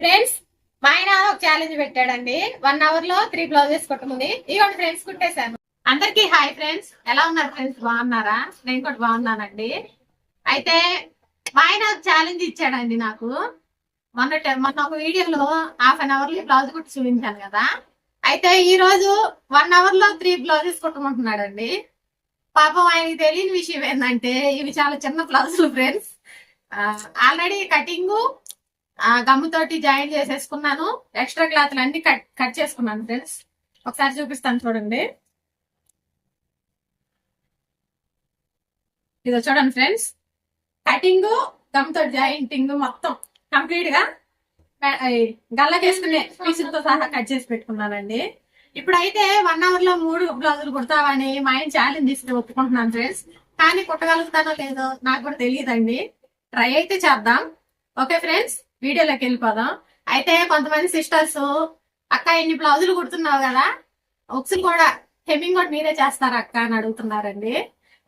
Friends మా ఆయన ఒక ఛాలెంజ్ పెట్టాడండి. వన్ అవర్లో త్రీ బ్లౌజెస్ కుట్టమని ఇవ్వండి ఫ్రెండ్స్ కుట్టేశాను. అందరికి హాయ్ ఫ్రెండ్స్ ఎలా ఉన్నారు ఫ్రెండ్స్ బాగున్నారా? నేను కూడా బాగున్నానండి. అయితే మా ఆయన ఛాలెంజ్ ఇచ్చాడండి నాకు. మొన్న మొన్న ఒక వీడియోలో హాఫ్ అన్ అవర్లో బ్లౌజ్ కుట్టి చూపించాను కదా. అయితే ఈ రోజు వన్ అవర్లో త్రీ బ్లౌజెస్ కుట్టమంటున్నాడండి పాపం ఆయనకి తెలియని విషయం ఏంటంటే ఇవి చాలా చిన్న బ్లౌజులు ఫ్రెండ్స్ ఆల్రెడీ కటింగు గమ్ముతోటి జాయిన్ చేసేసుకున్నాను. ఎక్స్ట్రా క్లాత్లు అన్ని కట్ కట్ చేసుకున్నాను ఫ్రెండ్స్. ఒకసారి చూపిస్తాను చూడండి. ఇదో చూడండి ఫ్రెండ్స్. కటింగ్ గమ్తో జాయింటింగ్ మొత్తం కంప్లీట్గా గల్లకేసుకునే పీసులతో సహా కట్ చేసి పెట్టుకున్నానండి. ఇప్పుడైతే వన్ అవర్లో మూడు బ్లౌజులు కుడతావని మా ఆయన ఛాలెంజ్ ఇస్తే ఒప్పుకుంటున్నాను ఫ్రెండ్స్. కానీ కుట్టగలుగుతానో లేదో నాకు కూడా తెలియదండి. ట్రై అయితే చేద్దాం. Okay friends? వీడియోలోకి వెళ్ళిపోదాం. అయితే కొంతమంది సిస్టర్స్ అక్క ఇన్ని బ్లౌజులు కుడుతున్నావు కదా ఉక్సులు కూడా హెమ్మింగ్ కూడా మీరే చేస్తారా అక్క అని అడుగుతున్నారండి.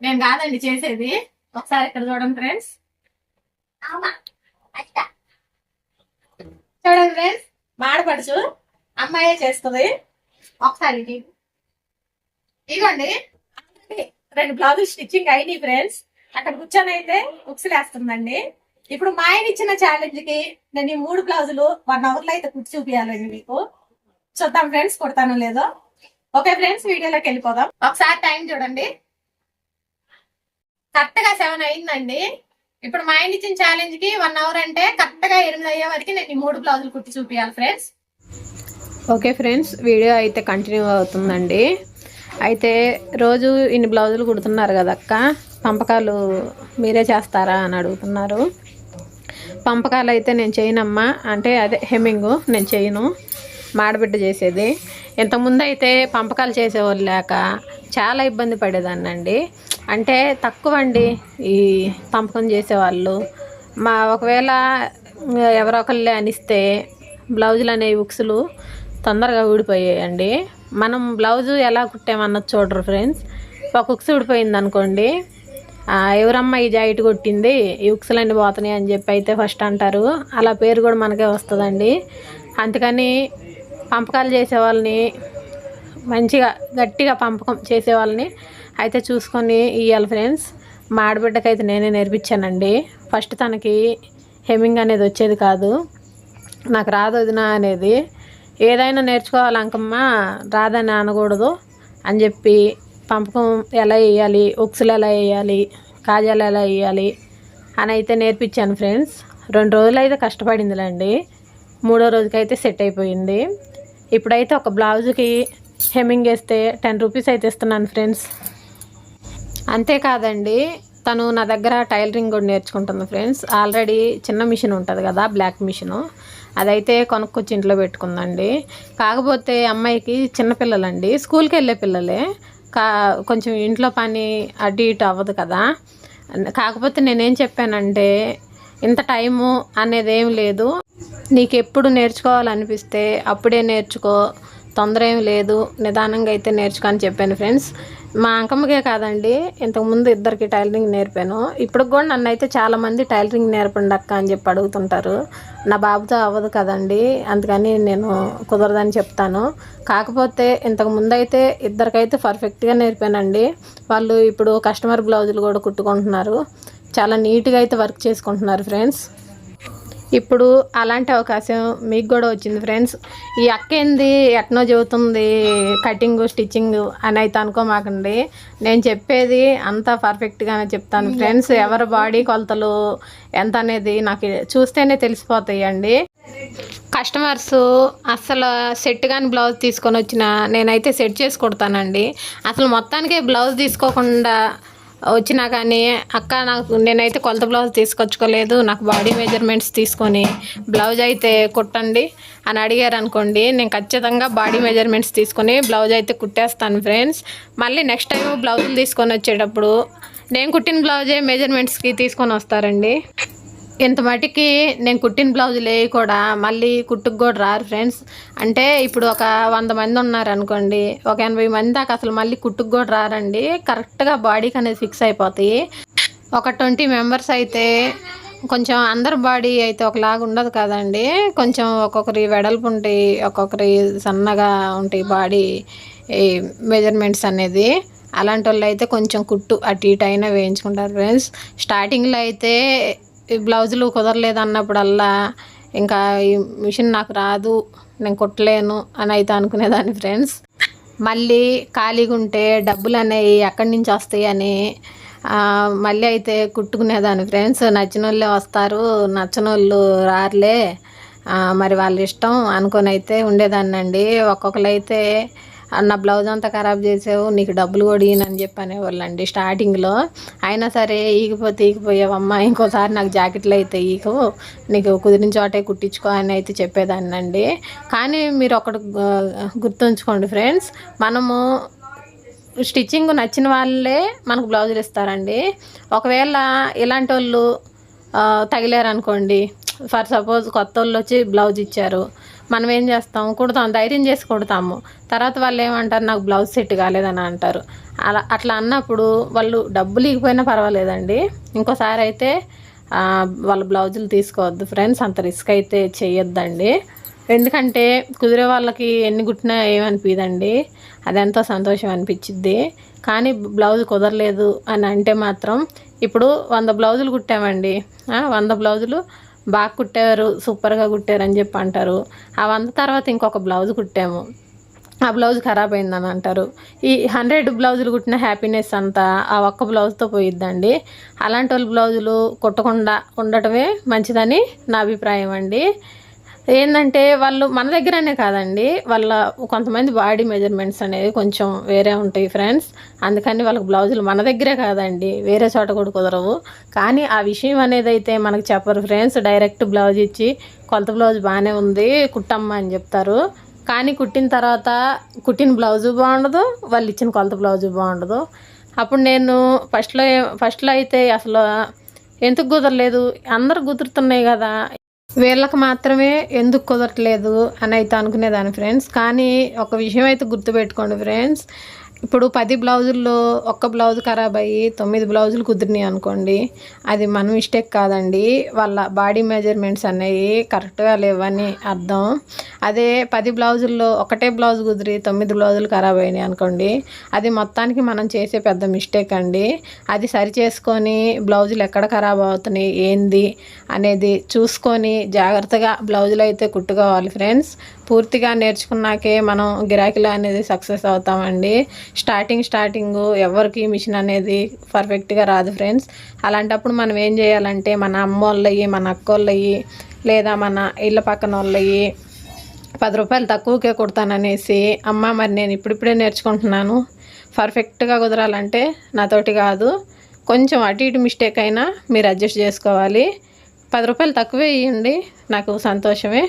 నేను కాదండి చేసేది. ఒకసారి ఇక్కడ చూడండి ఫ్రెండ్స్ చూడండి ఫ్రెండ్స్ మాడపడుచు. అమ్మాయే చేస్తుంది. ఒకసారి ఇది. ఇదిగోండి రెండు బ్లౌజులు స్టిచ్చింగ్ అయినాయి ఫ్రెండ్స్ అక్కడ కూర్చొని అయితే ఉక్సులు వేస్తుందండి ఇప్పుడు మా ఆయన ఇచ్చిన ఛాలెంజ్కి నేను ఈ మూడు బ్లౌజులు వన్ అవర్లో అయితే కుట్టి చూపించాలండి మీకు. చూద్దాం ఫ్రెండ్స్ కుడతానో లేదో. ఓకే ఫ్రెండ్స్ వీడియోలోకి వెళ్ళిపోదాం. ఒకసారి టైం చూడండి. కరెక్ట్గా సెవెన్ అయిందండి. ఇప్పుడు మా ఆయన ఇచ్చిన ఛాలెంజ్కి వన్ అవర్ అంటే కరెక్ట్గా ఎనిమిది అయ్యే వరకు నేను ఈ మూడు బ్లౌజులు కుట్టి చూపించాలి ఫ్రెండ్స్. ఓకే ఫ్రెండ్స్ వీడియో అయితే కంటిన్యూ అవుతుందండి. అయితే రోజు ఇన్ని బ్లౌజులు కుడుతున్నారు కదా అక్క పంపకాలు మీరే చేస్తారా అని అడుగుతున్నారు. పంపకాలు అయితే నేను చేయనమ్మా. అంటే అదే హెమ్మింగ్ నేను చేయను. మాడబిడ్డ చేసేది. ఇంతకుముందు అయితే పంపకాలు చేసేవాళ్ళు లేక చాలా ఇబ్బంది పడేదాన్ని అండి అంటే తక్కువ అండి ఈ పంపకం చేసేవాళ్ళు. మా ఒకవేళ ఎవరో అనిస్తే బ్లౌజులు అనేవి ఉక్సులు తొందరగా ఊడిపోయాయండి. మనం బ్లౌజు ఎలా కుట్టామన్నది చూడరు ఫ్రెండ్స్. ఒక ఉక్స్ ఊడిపోయింది అనుకోండి ఎవరమ్మా ఈ జాయిట్ కొట్టింది? ఈ పోతున్నాయి అని చెప్పి అయితే ఫస్ట్ అంటారు. అలా పేరు కూడా మనకే వస్తుందండి. అందుకని పంపకాలు చేసే వాళ్ళని మంచిగా గట్టిగా పంపకం చేసే వాళ్ళని అయితే చూసుకొని ఇవ్వాలి ఫ్రెండ్స్ మా ఆడబిడ్డకైతే నేనే నేర్పించానండి. ఫస్ట్ తనకి హెమింగ్ అనేది వచ్చేది కాదు. నాకు రాదు వదినా అనేది. ఏదైనా నేర్చుకోవాలి అంకమ్మ రాదని అనకూడదు అని చెప్పి పంపకం ఎలా వేయాలి ఉక్సులు ఎలా వేయాలి కాజాలు ఎలా వేయాలి అని అయితే నేర్పించాను ఫ్రెండ్స్. రెండు రోజులు అయితే కష్టపడిందిలేండి. మూడో రోజుకైతే సెట్ అయిపోయింది. ఇప్పుడైతే ఒక బ్లౌజ్కి హెమ్మింగ్ వేస్తే టెన్ రూపీస్ అయితే ఇస్తున్నాను ఫ్రెండ్స్. అంతేకాదండి తను నా దగ్గర టైలరింగ్ కూడా నేర్చుకుంటుంది ఫ్రెండ్స్. ఆల్రెడీ చిన్న మిషన్ ఉంటుంది కదా బ్లాక్ మిషను. అదైతే కొనుక్కొచ్చి ఇంట్లో పెట్టుకుందండి. కాకపోతే అమ్మాయికి చిన్నపిల్లలండి స్కూల్కి వెళ్ళే పిల్లలే. కా కొంచెం ఇంట్లో పని అటు ఇటు అవ్వదు కదా. కాకపోతే నేనేం చెప్పానంటే ఇంత టైము అనేది ఏం లేదు. నీకు ఎప్పుడు నేర్చుకోవాలనిపిస్తే అప్పుడే నేర్చుకో. తొందర ఏం లేదు. నిదానంగా అయితే నేర్చుకో అని చెప్పాను ఫ్రెండ్స్. మా అంకమ్మకే కాదండి ఇంతకుముందు ఇద్దరికి టైలరింగ్ నేర్పాను. ఇప్పుడు కూడా నన్ను అయితే చాలామంది టైలరింగ్ నేర్పండి అక్క అని చెప్పి అడుగుతుంటారు. నా బాబుతో అవ్వదు కదండి అందుకని నేను కుదరదని చెప్తాను. కాకపోతే ఇంతకుముందు అయితే ఇద్దరికైతే పర్ఫెక్ట్గా నేర్పానండి. వాళ్ళు ఇప్పుడు కస్టమర్ బ్లౌజులు కూడా కుట్టుకుంటున్నారు. చాలా నీట్గా అయితే వర్క్ చేసుకుంటున్నారు ఫ్రెండ్స్ ఇప్పుడు అలాంటి అవకాశం మీకు కూడా వచ్చింది ఫ్రెండ్స్. ఈ అక్క ఏంది ఎట్నో చెబుతుంది కటింగ్ స్టిచ్చింగ్ అని అయితే అనుకోమాకండి. నేను చెప్పేది అంతా పర్ఫెక్ట్గానే చెప్తాను ఫ్రెండ్స్. ఎవరి బాడీ కొలతలు ఎంత అనేది నాకు చూస్తేనే తెలిసిపోతాయండి. కస్టమర్స్ అసలు సెట్ కానీ బ్లౌజ్ తీసుకొని వచ్చిన నేనైతే సెట్ చేసి కొడతానండి. అసలు మొత్తానికే బ్లౌజ్ తీసుకోకుండా వచ్చినా కానీ అక్క నాకు నేనైతే కొలత బ్లౌజ్ తీసుకొచ్చుకోలేదు నాకు బాడీ మెజర్మెంట్స్ తీసుకొని బ్లౌజ్ అయితే కుట్టండి అని అడిగారు అనుకోండి. నేను ఖచ్చితంగా బాడీ మెజర్మెంట్స్ తీసుకొని బ్లౌజ్ అయితే కుట్టేస్తాను ఫ్రెండ్స్ మళ్ళీ నెక్స్ట్ టైం బ్లౌజులు తీసుకొని వచ్చేటప్పుడు నేను కుట్టిన బ్లౌజే మెజర్మెంట్స్కి తీసుకొని వస్తారండి. ఇంత మటుకి నేను కుట్టిన బ్లౌజులే కూడా మళ్ళీ కుట్టుకు కూడా రారు ఫ్రెండ్స్. అంటే ఇప్పుడు ఒక వంద మంది ఉన్నారు అనుకోండి ఒక ఎనభై మంది దాకా అసలు మళ్ళీ కుట్టుకు కూడా రారండి. కరెక్ట్గా బాడీకి అనేది ఫిక్స్ అయిపోతాయి. ఒక ట్వంటీ మెంబర్స్ అయితే కొంచెం అందరి బాడీ అయితే ఒకలాగా ఉండదు కదండి. కొంచెం ఒక్కొక్కరి వెడల్పు ఉంటాయి ఒక్కొక్కరి సన్నగా ఉంటాయి బాడీ మెజర్మెంట్స్ అనేది. అలాంటి వాళ్ళు అయితే కొంచెం కుట్టు అటు ఇటు అయినా వేయించుకుంటారు ఫ్రెండ్స్. స్టార్టింగ్లో అయితే ఈ బ్లౌజులు కుదరలేదు అన్నప్పుడల్లా ఇంకా ఈ మిషన్ నాకు రాదు నేను కుట్టలేను అని అయితే అనుకునేదాన్ని ఫ్రెండ్స్. మళ్ళీ ఖాళీగా ఉంటే డబ్బులు అనేవి ఎక్కడి నుంచి వస్తాయి అని మళ్ళీ అయితే కుట్టుకునేదాన్ని ఫ్రెండ్స్. నచ్చిన వాళ్ళే వస్తారు నచ్చని వాళ్ళు రారులే మరి వాళ్ళ ఇష్టం అనుకొని అయితే ఉండేదాన్ని అండి ఒక్కొక్కరు అయితే నా బ్లౌజ్ అంతా ఖరాబ్ చేసావు నీకు డబ్బులు కూడా ఇయ్యనని చెప్పి అనేవాళ్ళండి స్టార్టింగ్లో. అయినా సరే ఈగిపోతే ఈగిపోయావమ్మా ఇంకోసారి నాకు జాకెట్లు అయితే ఈకు నీకు కుదిరిన చోటే కుట్టించుకో అని అయితే చెప్పేదాన్ని అండి కానీ మీరు ఒకటి గుర్తుంచుకోండి ఫ్రెండ్స్ మనము స్టిచ్చింగ్ నచ్చిన వాళ్ళే మనకు బ్లౌజులు ఇస్తారండి. ఒకవేళ ఇలాంటి వాళ్ళు తగిలారు అనుకోండి ఫర్ సపోజ్ కొత్త వాళ్ళు వచ్చి బ్లౌజ్ ఇచ్చారు మనం ఏం చేస్తాం కుడతాం ధైర్యం చేసి కుడతాము. తర్వాత వాళ్ళు ఏమంటారు? నాకు బ్లౌజ్ సెట్ కాలేదని అంటారు. అలా అట్లా అన్నప్పుడు వాళ్ళు డబ్బులు ఇకపోయినా పర్వాలేదండి. ఇంకోసారి అయితే వాళ్ళ బ్లౌజులు తీసుకోవద్దు ఫ్రెండ్స్. అంత రిస్క్ అయితే చేయొద్దండి ఎందుకంటే కుదిరే వాళ్ళకి ఎన్ని కుట్టినా ఏమనిపించదండి అదెంతో సంతోషం అనిపించిద్ది కానీ బ్లౌజ్ కుదరలేదు అని అంటే మాత్రం ఇప్పుడు వంద బ్లౌజులు కుట్టామండి. వంద బ్లౌజులు బాగా కుట్టారు సూపర్గా కుట్టారు అని చెప్పి అంటారు. అవంత తర్వాత ఇంకొక బ్లౌజ్ కుట్టాము. ఆ బ్లౌజ్ ఖరాబ్ అయిందని అంటారు. ఈ హండ్రెడ్ బ్లౌజులు కుట్టిన హ్యాపీనెస్ అంతా ఆ ఒక్క బ్లౌజ్తో పోయిద్దండి. అలాంటి వాళ్ళు బ్లౌజులు కుట్టకుండా ఉండటమే మంచిదని నా అభిప్రాయం అండి. ఏంటంటే వాళ్ళు మన దగ్గరనే కాదండి. వాళ్ళ కొంతమంది బాడీ మెజర్మెంట్స్ అనేవి కొంచెం వేరే ఉంటాయి ఫ్రెండ్స్. అందుకని వాళ్ళకి బ్లౌజులు మన దగ్గరే కాదండి. వేరే చోట కూడా కుదరవు. కానీ ఆ విషయం అనేది అయితే మనకు చెప్పరు ఫ్రెండ్స్. డైరెక్ట్ బ్లౌజ్ ఇచ్చి కొలత బ్లౌజ్ బాగానే ఉంది కుట్టమ్మా అని చెప్తారు. కానీ కుట్టిన తర్వాత కుట్టిన బ్లౌజు బాగుండదు వాళ్ళు ఇచ్చిన కొలత బ్లౌజు బాగుండదు. అప్పుడు నేను ఫస్ట్లో ఫస్ట్లో అయితే అసలు ఎందుకు కుదరలేదు? అందరు కుదురుతున్నాయి కదా. వీళ్ళకి మాత్రమే ఎందుకు కుదరట్లేదు అని అయితే అనుకునేదాన్ని ఫ్రెండ్స్ కానీ ఒక విషయం అయితే గుర్తుపెట్టుకోండి ఫ్రెండ్స్ ఇప్పుడు పది బ్లౌజుల్లో ఒక్క బ్లౌజ్ ఖరాబ్ అయ్యి తొమ్మిది బ్లౌజులు కుదిరినాయి అనుకోండి అది మన మిస్టేక్ కాదండి. వాళ్ళ బాడీ మెజర్మెంట్స్ అనేవి కరెక్ట్గా లేవని అర్థం. అదే పది బ్లౌజుల్లో ఒకటే బ్లౌజ్ కుదిరి తొమ్మిది బ్లౌజులు ఖరాబ్ అయినాయి అనుకోండి అది మొత్తానికి మనం చేసే పెద్ద మిస్టేక్ అండి. అది సరి చేసుకొని బ్లౌజులు ఎక్కడ ఖరాబ్ అవుతున్నాయి ఏంది అనేది చూసుకొని జాగ్రత్తగా బ్లౌజులు అయితే కుట్టుకోవాలి ఫ్రెండ్స్ పూర్తిగా నేర్చుకున్నాకే మనం గిరాకీలో అనేది సక్సెస్ అవుతామండి. స్టార్టింగ్ స్టార్టింగ్ ఎవరికి మిషన్ అనేది పర్ఫెక్ట్గా రాదు ఫ్రెండ్స్. అలాంటప్పుడు మనం ఏం చేయాలంటే మన అమ్మ వాళ్ళవి మన అక్క లేదా మన ఇళ్ళ పక్కన వాళ్ళవి పది రూపాయలు తక్కువకే కుడతాననేసి అమ్మ మరి నేను ఇప్పుడిప్పుడే నేర్చుకుంటున్నాను. పర్ఫెక్ట్గా కుదరాలంటే నాతోటి కాదు. కొంచెం అటు ఇటు మిస్టేక్ అయినా మీరు అడ్జస్ట్ చేసుకోవాలి. పది రూపాయలు తక్కువే ఇవ్వండి నాకు సంతోషమే.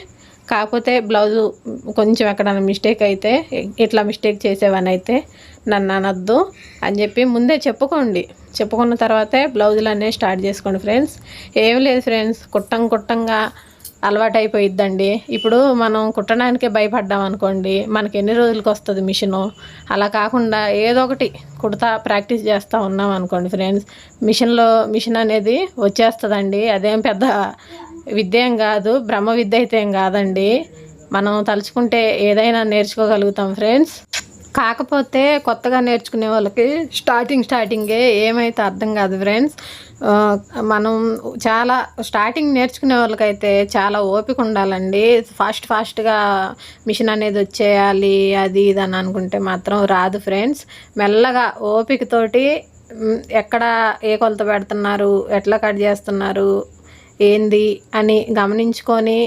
కాకపోతే బ్లౌజు కొంచెం ఎక్కడైనా మిస్టేక్ అయితే ఇట్లా మిస్టేక్ చేసేవని అయితే నన్ను అనొద్దు అని చెప్పి ముందే చెప్పుకోండి. చెప్పుకున్న తర్వాతే బ్లౌజులు అనేవి స్టార్ట్ చేసుకోండి ఫ్రెండ్స్. ఏం లేదు ఫ్రెండ్స్ కుట్టం కుట్టంగా అలవాటు అయిపోయిద్దండి ఇప్పుడు మనం కుట్టడానికే భయపడ్డాం అనుకోండి మనకి ఎన్ని రోజులకు వస్తుంది మిషను? అలా కాకుండా ఏదో ఒకటి కుడతా ప్రాక్టీస్ చేస్తూ ఉన్నాం అనుకోండి ఫ్రెండ్స్. మిషన్లో మిషన్ అనేది వచ్చేస్తుందండి. అదేం పెద్ద విద్య ఏం కాదు బ్రహ్మ విద్య అయితే ఏం కాదండి. మనం తలుచుకుంటే ఏదైనా నేర్చుకోగలుగుతాం ఫ్రెండ్స్. కాకపోతే కొత్తగా నేర్చుకునే వాళ్ళకి స్టార్టింగ్ స్టార్టింగే ఏమైతే అర్థం కాదు ఫ్రెండ్స్. మనం చాలా స్టార్టింగ్ నేర్చుకునే వాళ్ళకైతే చాలా ఓపిక ఉండాలండి. ఫాస్ట్ ఫాస్ట్గా మిషన్ అనేది వచ్చేయాలి అది ఇది అని అనుకుంటే మాత్రం రాదు ఫ్రెండ్స్. మెల్లగా ఓపికతోటి ఎక్కడ ఏ కొలత పెడుతున్నారు ఎట్లా కట్ చేస్తున్నారు ఏంది అని గమనించుకొని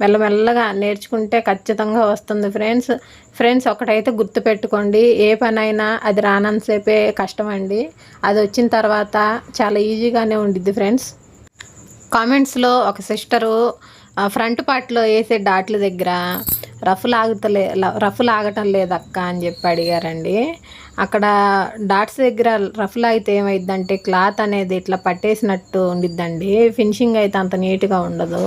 మెల్లమెల్లగా నేర్చుకుంటే ఖచ్చితంగా వస్తుంది ఫ్రెండ్స్. ఫ్రెండ్స్ ఒకటైతే గుర్తుపెట్టుకోండి ఏ పనైనా అది రానంతసేపే కష్టం అండి అది వచ్చిన తర్వాత చాలా ఈజీగానే ఉండిద్ది ఫ్రెండ్స్. కామెంట్స్లో ఒక సిస్టరు ఫ్రంట్ పార్ట్లో వేసే డాట్ల దగ్గర రఫ్ లాగుతలే రఫ్ లాగటం లేదక్క అని చెప్పి అడిగారండి. అక్కడ డాట్స్ దగ్గర రఫ్ లాగితే ఏమైందంటే క్లాత్ అనేది ఇట్లా పట్టేసినట్టు ఉండిద్దండి. ఫినిషింగ్ అయితే అంత నీట్గా ఉండదు.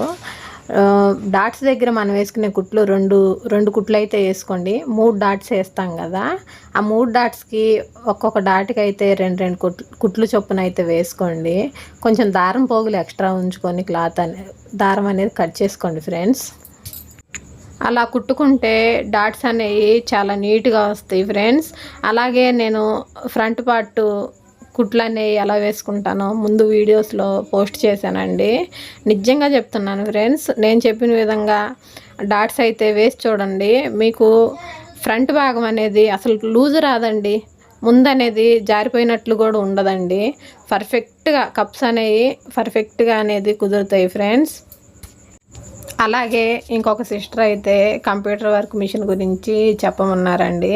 డాట్స్ దగ్గర మనం వేసుకునే కుట్లు రెండు రెండు కుట్లు అయితే వేసుకోండి. మూడు డాట్స్ వేస్తాం కదా. ఆ మూడు డాట్స్కి ఒక్కొక్క డాట్కి అయితే రెండు రెండు కుట్లు కుట్లు చొప్పున అయితే వేసుకోండి. కొంచెం దారం పోగులు ఎక్స్ట్రా ఉంచుకొని క్లాత్ అనే దారం అనేది కట్ చేసుకోండి ఫ్రెండ్స్. అలా కుట్టుకుంటే డాట్స్ అనేవి చాలా నీట్గా వస్తాయి ఫ్రెండ్స్. అలాగే నేను ఫ్రంట్ పార్ట్ కుట్లు అనేవి ఎలా వేసుకుంటానో ముందు వీడియోస్లో పోస్ట్ చేశానండి. నిజంగా చెప్తున్నాను ఫ్రెండ్స్ నేను చెప్పిన విధంగా డాట్స్ అయితే వేసి చూడండి. మీకు ఫ్రంట్ భాగం అనేది అసలు లూజ్ రాదండి. ముందు అనేది జారిపోయినట్లు కూడా ఉండదండి. పర్ఫెక్ట్గా కప్స్ అనేవి పర్ఫెక్ట్గా అనేది కుదురుతాయి ఫ్రెండ్స్. అలాగే ఇంకొక సిస్టర్ అయితే కంప్యూటర్ వర్క్ మిషన్ గురించి చెప్పమన్నారండి.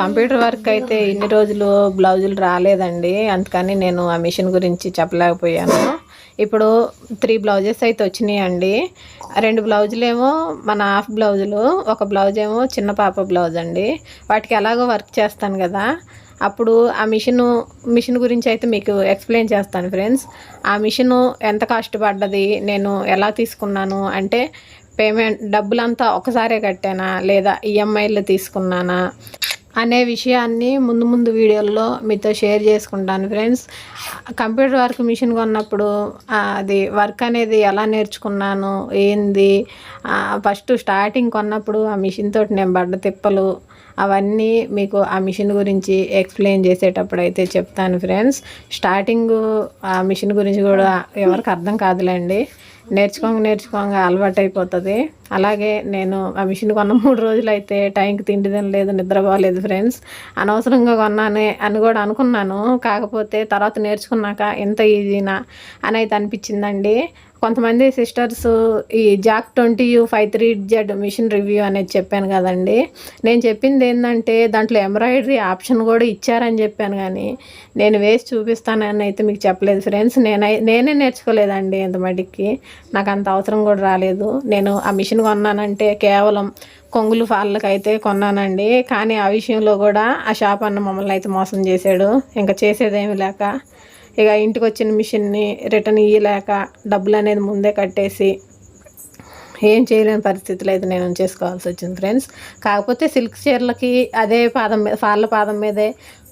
కంప్యూటర్ వర్క్ అయితే ఇన్ని రోజులు బ్లౌజులు రాలేదండి. అందుకని నేను ఆ మిషన్ గురించి చెప్పలేకపోయాను. ఇప్పుడు త్రీ బ్లౌజెస్ అయితే వచ్చినాయండి. రెండు బ్లౌజులు ఏమో మన హాఫ్ బ్లౌజులు ఒక బ్లౌజ్ ఏమో చిన్న పాప బ్లౌజ్ అండి వాటికి ఎలాగో వర్క్ చేస్తాను కదా. అప్పుడు ఆ మిషన్ మిషన్ గురించి అయితే మీకు ఎక్స్ప్లెయిన్ చేస్తాను ఫ్రెండ్స్ ఆ మిషన్ ఎంత కాస్ట్ పడ్డది నేను ఎలా తీసుకున్నాను అంటే పేమెంట్ డబ్బులంతా ఒకసారే కట్టానా లేదా ఈఎంఐలు తీసుకున్నానా అనే విషయాన్ని ముందు ముందు వీడియోల్లో మీతో షేర్ చేసుకుంటాను ఫ్రెండ్స్ కంప్యూటర్ వర్క్ మిషన్ కొన్నప్పుడు అది వర్క్ అనేది ఎలా నేర్చుకున్నాను ఏంది ఫస్ట్ స్టార్టింగ్ కొన్నప్పుడు ఆ మిషన్ తోటి నేను పడ్డ తిప్పలు అవన్నీ మీకు ఆ మిషన్ గురించి ఎక్స్ప్లెయిన్ చేసేటప్పుడు అయితే చెప్తాను ఫ్రెండ్స్. స్టార్టింగ్ ఆ మిషన్ గురించి కూడా ఎవరికి అర్థం కాదులేండి. నేర్చుకోంగా నేర్చుకోంగా అలవాటు అయిపోతుంది అలాగే నేను ఆ మిషన్ కొన్న మూడు రోజులు అయితే టైంకి తిండి తినలేదు నిద్రపోలేదు ఫ్రెండ్స్. అనవసరంగా కొన్నానే అని కూడా అనుకున్నాను. కాకపోతే తర్వాత నేర్చుకున్నాక ఎంత ఈజీనా అని అయితే అనిపించిందండి కొంతమంది సిస్టర్స్ ఈ Jack twenty U five three Z machine review అనేది చెప్పాను కదండి. నేను చెప్పింది ఏంటంటే దాంట్లో ఎంబ్రాయిడరీ ఆప్షన్ కూడా ఇచ్చారని చెప్పాను కానీ నేను వేసి చూపిస్తానని అయితే మీకు చెప్పలేదు. ఫ్రెండ్స్ నేనై నేనే నేర్చుకోలేదండి ఇంత మటుకి నాకు అంత అవసరం కూడా రాలేదు. నేను ఆ మిషన్ కొన్నానంటే కేవలం కొంగులు ఫాళ్ళకి అయితే కొన్నానండి. కానీ ఆ విషయంలో కూడా ఆ షాప్ అన్న మమ్మల్ని అయితే మోసం చేశాడు. ఇంకా చేసేదేమీ లేక ఇక ఇంటికి వచ్చిన మిషన్ని రిటర్న్ ఇవ్వలేక డబ్బులు అనేది ముందే కట్టేసి ఏం చేయలేని పరిస్థితులు అయితే నేను చేసుకోవాల్సి వచ్చింది ఫ్రెండ్స్. కాకపోతే సిల్క్ చీరలకి అదే పాదం మీద ఫాళ్ళ పాదం మీదే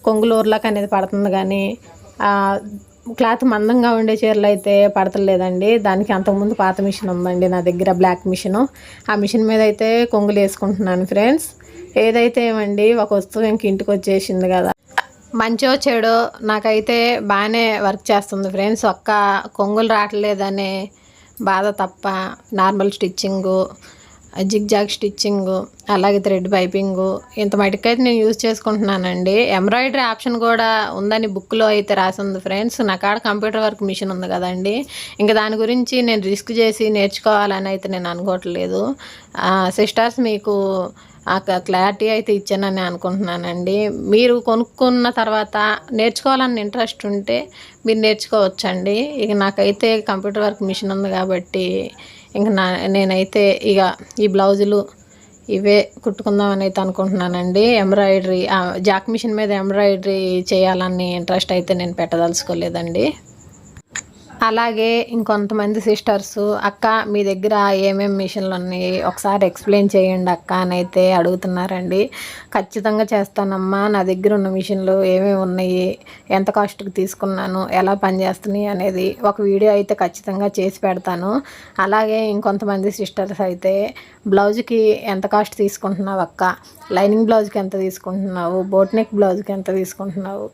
కొంగులూర్లకు అనేది పడుతుంది కానీ క్లాత్ మందంగా ఉండే చీరలు అయితే పడతలేదండి. దానికి అంతకుముందు పాత మిషన్ ఉందండి నా దగ్గర బ్లాక్ మిషను. ఆ మిషన్ మీద అయితే కొంగులు వేసుకుంటున్నాను ఫ్రెండ్స్. ఏదైతే ఏమండి ఒక వస్తువు ఇంక ఇంటికి వచ్చేసింది కదా. మంచో చెడో నాకైతే బాగానే వర్క్ చేస్తుంది ఫ్రెండ్స్. ఒక్క కొంగులు రావట్లేదనే బాధ తప్ప normal stitching zig zag stitching అలాగే థ్రెడ్ పైపింగు ఇంత మటుకైతే నేను యూజ్ చేసుకుంటున్నానండి. ఎంబ్రాయిడరీ ఆప్షన్ కూడా ఉందని బుక్లో అయితే రాసి ఉంది ఫ్రెండ్స్. నా కాడ కంప్యూటర్ వర్క్ మిషన్ ఉంది కదండి. ఇంకా దాని గురించి నేను రిస్క్ చేసి నేర్చుకోవాలని అయితే నేను అనుకోవట్లేదు. సిస్టర్స్ మీకు ఆ క్లారిటీ అయితే ఇచ్చానని అనుకుంటున్నానండి. మీరు కొనుక్కున్న తర్వాత నేర్చుకోవాలని ఇంట్రెస్ట్ ఉంటే మీరు నేర్చుకోవచ్చండి. ఇక నాకైతే కంప్యూటర్ వర్క్ మిషన్ ఉంది కాబట్టి ఇంక నా నేనైతే ఇక ఈ బ్లౌజులు ఇవే కుట్టుకుందామని అయితే అనుకుంటున్నానండి. ఎంబ్రాయిడరీ జాక్ మిషన్ మీద ఎంబ్రాయిడరీ చేయాలని ఇంట్రెస్ట్ అయితే నేను పెట్టదలుచుకోలేదండి. అలాగే ఇంకొంతమంది సిస్టర్స్ అక్క మీ దగ్గర ఏమేమి మిషన్లు ఉన్నాయి? ఒకసారి ఎక్స్ప్లెయిన్ చేయండి అక్క అని అయితే అడుగుతున్నారండి. ఖచ్చితంగా చేస్తానమ్మా. నా దగ్గర ఉన్న మిషన్లు ఏమేమి ఉన్నాయి? ఎంత కాస్ట్కి తీసుకున్నాను? ఎలా పనిచేస్తున్నాయి? అనేది ఒక వీడియో అయితే ఖచ్చితంగా చేసి పెడతాను. అలాగే ఇంకొంతమంది సిస్టర్స్ అయితే బ్లౌజ్కి ఎంత కాస్ట్ తీసుకుంటున్నావు అక్క? లైనింగ్ బ్లౌజ్కి ఎంత తీసుకుంటున్నావు? బోట్ నెక్ బ్లౌజ్కి ఎంత తీసుకుంటున్నావు?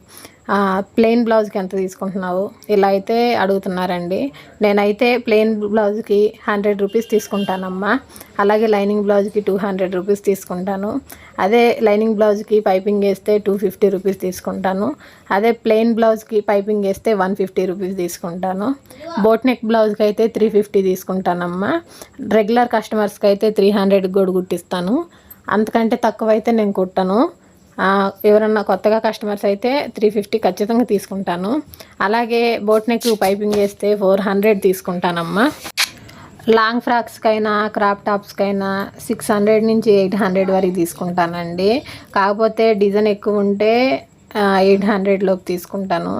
ప్లెయిన్ బ్లౌజ్కి ఎంత తీసుకుంటున్నావు? ఇలా అయితే అడుగుతున్నారండి. నేనైతే ప్లెయిన్ బ్లౌజ్కి హండ్రెడ్ రూపీస్ తీసుకుంటానమ్మా. అలాగే లైనింగ్ బ్లౌజ్కి టూ హండ్రెడ్ రూపీస్ తీసుకుంటాను. అదే లైనింగ్ బ్లౌజ్కి పైపింగ్ వేస్తే టూ ఫిఫ్టీ రూపీస్ తీసుకుంటాను. అదే ప్లెయిన్ బ్లౌజ్కి పైపింగ్ వేస్తే వన్ ఫిఫ్టీ రూపీస్ తీసుకుంటాను. బోట్ నెక్ బ్లౌజ్కి అయితే త్రీ ఫిఫ్టీ తీసుకుంటానమ్మా. రెగ్యులర్ కస్టమర్స్కి అయితే త్రీ హండ్రెడ్ కూడా కుట్టిస్తాను అంతకంటే తక్కువ అయితే నేను కుట్టను. ఎవరన్నా కొత్తగా కస్టమర్స్ అయితే త్రీ ఫిఫ్టీ ఖచ్చితంగా తీసుకుంటాను. అలాగే బోట్ నెక్ పైపింగ్ చేస్తే ఫోర్ హండ్రెడ్ తీసుకుంటానమ్మా. లాంగ్ ఫ్రాక్స్కైనా క్రాప్ టాప్స్కైనా సిక్స్ హండ్రెడ్ నుంచి ఎయిట్ హండ్రెడ్ వరకు తీసుకుంటానండి. కాకపోతే డిజైన్ ఎక్కువ ఉంటే ఎయిట్ హండ్రెడ్లోకి తీసుకుంటాను.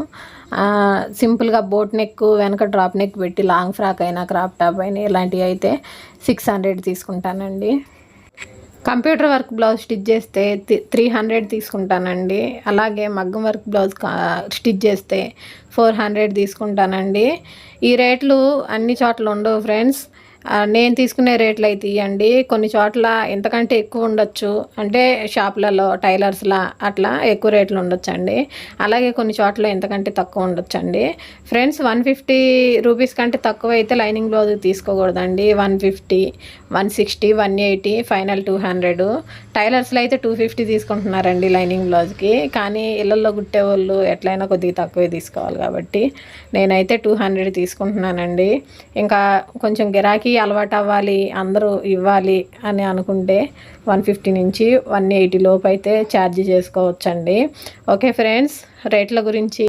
సింపుల్గా బోట్ నెక్ వెనక డ్రాప్ నెక్ పెట్టి లాంగ్ ఫ్రాక్ అయినా క్రాప్ టాప్ అయినా ఇలాంటివి అయితే సిక్స్ హండ్రెడ్ తీసుకుంటానండి. కంప్యూటర్ వర్క్ బ్లౌజ్ స్టిచ్ చేస్తే త్రీ హండ్రెడ్ తీసుకుంటానండి. అలాగే మగ్గం వర్క్ బ్లౌజ్ స్టిచ్ చేస్తే ఫోర్ హండ్రెడ్ తీసుకుంటానండి. ఈ రేట్లు అన్ని చోట్ల ఉండవు ఫ్రెండ్స్. నేను తీసుకునే రేట్లు అయితే ఇవ్వండి కొన్ని చోట్ల ఎంతకంటే ఎక్కువ ఉండొచ్చు. అంటే షాపులలో టైలర్స్లా అట్లా ఎక్కువ రేట్లు ఉండొచ్చండి. అలాగే కొన్ని చోట్ల ఎంతకంటే తక్కువ ఉండొచ్చండి. ఫ్రెండ్స్ వన్ ఫిఫ్టీ రూపీస్ కంటే తక్కువ అయితే lining blouse తీసుకోకూడదండి. One fifty one sixty one eighty final two hundred. టైలర్స్లో అయితే టూ ఫిఫ్టీ తీసుకుంటున్నారండి లైనింగ్ బ్లౌజ్కి. కానీ ఇళ్ళల్లో కుట్టే వాళ్ళు ఎట్లయినా కొద్దిగా తక్కువే తీసుకోవాలి కాబట్టి నేనైతే టూ హండ్రెడ్ తీసుకుంటున్నానండి. ఇంకా కొంచెం గిరాకీ అలవాటు అవ్వాలి అందరూ ఇవ్వాలి అని అనుకుంటే వన్ ఫిఫ్టీ నుంచి వన్ ఎయిటీ లోపు అయితే ఛార్జ్ చేసుకోవచ్చండి. ఓకే ఫ్రెండ్స్ రేట్ల గురించి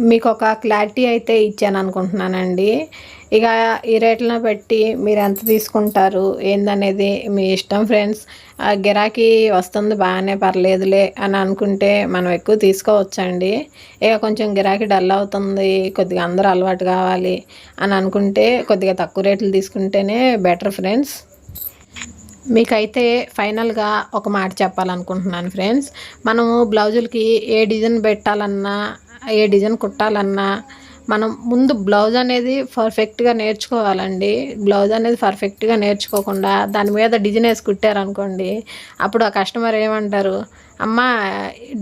మీకు ఒక క్లారిటీ అయితే ఇచ్చాను అనుకుంటున్నానండి ఇక ఈ రేట్లను పెట్టి మీరు ఎంత తీసుకుంటారు? ఏందనేది మీ ఇష్టం ఫ్రెండ్స్. ఆ గిరాకీ వస్తుంది బాగానే పర్లేదులే అని అనుకుంటే మనం ఎక్కువ తీసుకోవచ్చండి. ఇక కొంచెం గిరాకీ డల్ అవుతుంది కొద్దిగా అందరూ అలవాటు కావాలి అని అనుకుంటే కొద్దిగా తక్కువ రేట్లు తీసుకుంటేనే బెటర్ ఫ్రెండ్స్. మీకైతే ఫైనల్గా ఒక మాట చెప్పాలనుకుంటున్నాను ఫ్రెండ్స్. మనము బ్లౌజులకి ఏ డిజైన్ పెట్టాలన్నా ఏ డిజైన్ కుట్టాలన్నా మనం ముందు బ్లౌజ్ అనేది పర్ఫెక్ట్గా నేర్చుకోవాలండి. బ్లౌజ్ అనేది పర్ఫెక్ట్గా నేర్చుకోకుండా దాని మీద డిజైన్ వేసి కుట్టారనుకోండి అప్పుడు ఆ కస్టమర్ ఏమంటారు అమ్మ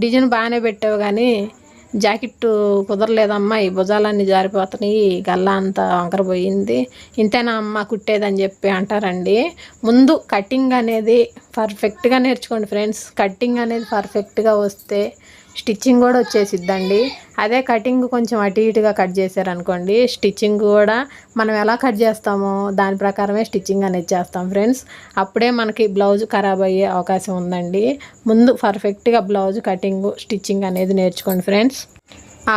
డిజైన్ బాగానే పెట్టావు కానీ జాకెట్ కుదరలేదమ్మా ఈ భుజాలన్నీ జారిపోతున్నాయి ఈ గల్లా అంతా వంకరపోయింది ఇంతేనా అమ్మ కుట్టేదని చెప్పి అంటారండి. ముందు కటింగ్ అనేది పర్ఫెక్ట్గా నేర్చుకోండి ఫ్రెండ్స్ కటింగ్ అనేది పర్ఫెక్ట్గా వస్తే స్టిచ్చింగ్ కూడా వచ్చేసిద్దండి. అదే కటింగ్ కొంచెం అటు ఇటుగా కట్ చేశారనుకోండి స్టిచ్చింగ్ కూడా మనం ఎలా కట్ చేస్తామో దాని ప్రకారమే స్టిచ్చింగ్ అనేది చేస్తాం ఫ్రెండ్స్. అప్పుడే మనకి బ్లౌజ్ ఖరాబ్ అయ్యే అవకాశం ఉందండి. ముందు పర్ఫెక్ట్గా బ్లౌజ్ కటింగ్ స్టిచ్చింగ్ అనేది నేర్చుకోండి ఫ్రెండ్స్.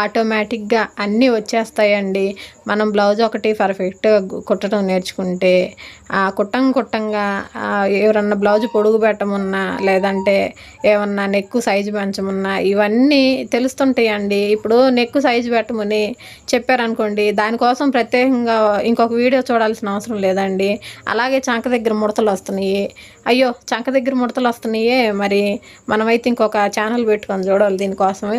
ఆటోమేటిక్గా అన్నీ వచ్చేస్తాయండి. మనం బ్లౌజ్ ఒకటి పర్ఫెక్ట్గా కుట్టడం నేర్చుకుంటే ఆ కుట్టం కుట్టంగా ఎవరన్నా బ్లౌజ్ పొడుగు పెట్టమన్నా లేదంటే ఏమన్నా నెక్కు సైజు పెంచమన్నా ఇవన్నీ తెలుస్తుంటాయండి. ఇప్పుడు నెక్కు సైజు పెట్టమని చెప్పారనుకోండి దానికోసం ప్రత్యేకంగా ఇంకొక వీడియో చూడాల్సిన అవసరం లేదండి. అలాగే చంక దగ్గర ముడతలు వస్తున్నాయి. అయ్యో చంక దగ్గర ముడతలు వస్తున్నాయే మరి మనమైతే ఇంకొక ఛానల్ పెట్టుకొని చూడాలి దీనికోసం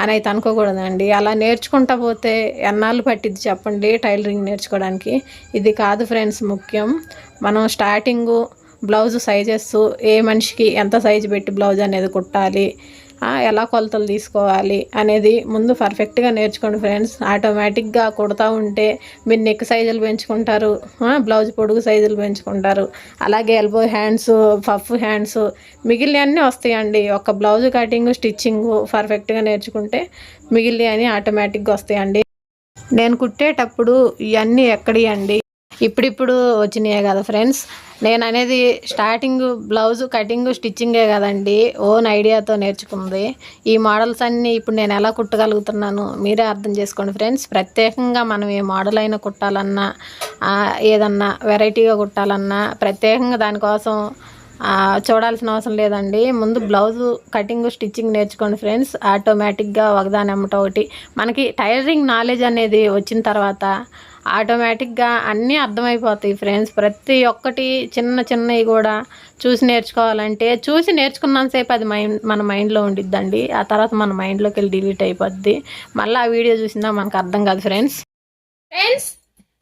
అని అయితే అనుకోకూడదండి. అలా నేర్చుకుంటా పోతే ఎన్నాళ్ళు పట్టిద్ది చెప్పండి టైలరింగ్ నేర్చుకోవడానికి? ఇది కాదు ఫ్రెండ్స్ ముఖ్యం. మనం స్టార్టింగు బ్లౌజ్ సైజెస్ ఏ మనిషికి ఎంత సైజు పెట్టి బ్లౌజ్ అనేది కుట్టాలి ఎలా కొలతలు తీసుకోవాలి అనేది ముందు పర్ఫెక్ట్గా నేర్చుకోండి ఫ్రెండ్స్ ఆటోమేటిక్గా కుడతా ఉంటే మీరు నెక్ సైజులు పెంచుకుంటారు బ్లౌజ్ పొడుగు సైజులు పెంచుకుంటారు. అలాగే ఎల్బో హ్యాండ్స్ పఫ్ హ్యాండ్స్ మిగిలినవన్నీ వస్తాయండి. ఒక బ్లౌజ్ కటింగ్ స్టిచ్చింగ్ పర్ఫెక్ట్గా నేర్చుకుంటే మిగిలినవి ఆటోమేటిక్గా వస్తాయండి. నేను కుట్టేటప్పుడు ఇవన్నీ ఎక్కడి అండి ఇప్పుడిప్పుడు వచ్చినాయే కదా ఫ్రెండ్స్. నేను అనేది స్టార్టింగ్ బ్లౌజ్ కటింగ్ స్టిచ్చింగే కదండి. ఓన్ ఐడియాతో నేర్చుకుంది. ఈ మోడల్స్ అన్నీ ఇప్పుడు నేను ఎలా కుట్టగలుగుతున్నాను మీరే అర్థం చేసుకోండి ఫ్రెండ్స్. ప్రత్యేకంగా మనం ఏ మోడల్ అయినా కుట్టాలన్నా ఏదన్నా వెరైటీగా కుట్టాలన్నా ప్రత్యేకంగా దానికోసం చూడాల్సిన అవసరం లేదండి. ముందు బ్లౌజు కటింగ్ స్టిచ్చింగ్ నేర్చుకోండి ఫ్రెండ్స్. ఆటోమేటిక్గా ఒకదాని అమ్మట ఒకటి. మనకి టైలరింగ్ నాలెడ్జ్ అనేది వచ్చిన తర్వాత ఆటోమేటిక్గా అన్నీ అర్థమైపోతాయి ఫ్రెండ్స్. ప్రతి ఒక్కటి చిన్న చిన్నవి కూడా చూసి నేర్చుకోవాలంటే చూసి నేర్చుకున్నంతసేపు అది మైండ్ మన మైండ్లో ఉండిద్దండి. ఆ తర్వాత మన మైండ్లోకి వెళ్ళి డిలీట్ అయిపోద్ది. మళ్ళీ ఆ వీడియో చూసిందా మనకు అర్థం కాదు ఫ్రెండ్స్. ఫ్రెండ్స్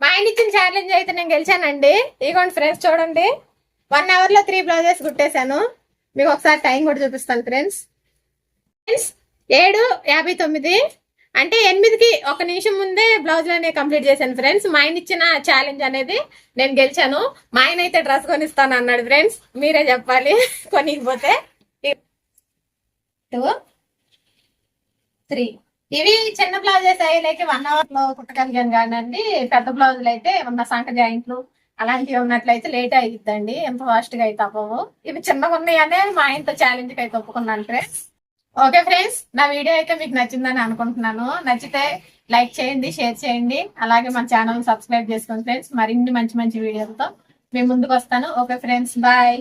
మా ఆయన ఇచ్చిన ఛాలెంజ్ అయితే నేను గెలిచానండి. ఇదిగోండి ఫ్రెండ్స్ చూడండి. వన్ అవర్లో త్రీ బ్లౌజెస్ కుట్టేశాను. మీకు ఒకసారి టైం కూడా చూపిస్తాను ఫ్రెండ్స్. ఫ్రెండ్స్ ఏడు యాభై తొమ్మిది. అంటే ఎనిమిదికి ఒక నిమిషం ముందే బ్లౌజ్ అనేవి కంప్లీట్ చేశాను ఫ్రెండ్స్ మా ఆయన ఇచ్చిన ఛాలెంజ్ అనేది నేను గెలిచాను. మా ఆయన అయితే డ్రెస్ కొనిస్తాను అన్నాడు ఫ్రెండ్స్ మీరే చెప్పాలి. కొనికపోతే టూ త్రీ ఇవి చిన్న బ్లౌజెస్ అయ్యేలకి వన్ అవర్లో కుట్టగలిగాను కానండి. పెద్ద బ్లౌజులు అయితే ఉన్న సంక జాయింట్లు అలాంటివి ఉన్నట్లయితే లేట్ అయిద్దండి. ఎంత ఫాస్ట్గా అయితే అవ్వవు. ఇవి చిన్నగా ఉన్నాయనే మా ఆయనతో ఛాలెంజ్కి అయితే ఒప్పుకున్నాను ఫ్రెండ్స్ ఓకే ఫ్రెండ్స్ నా వీడియో అయితే మీకు నచ్చిందని అనుకుంటున్నాను. నచ్చితే లైక్ చేయండి షేర్ చేయండి. అలాగే మన ఛానల్ సబ్స్క్రైబ్ చేసుకోండి ఫ్రెండ్స్. మరిన్ని మంచి మంచి వీడియోలతో మేము ముందుకు వస్తాను. Okay friends bye.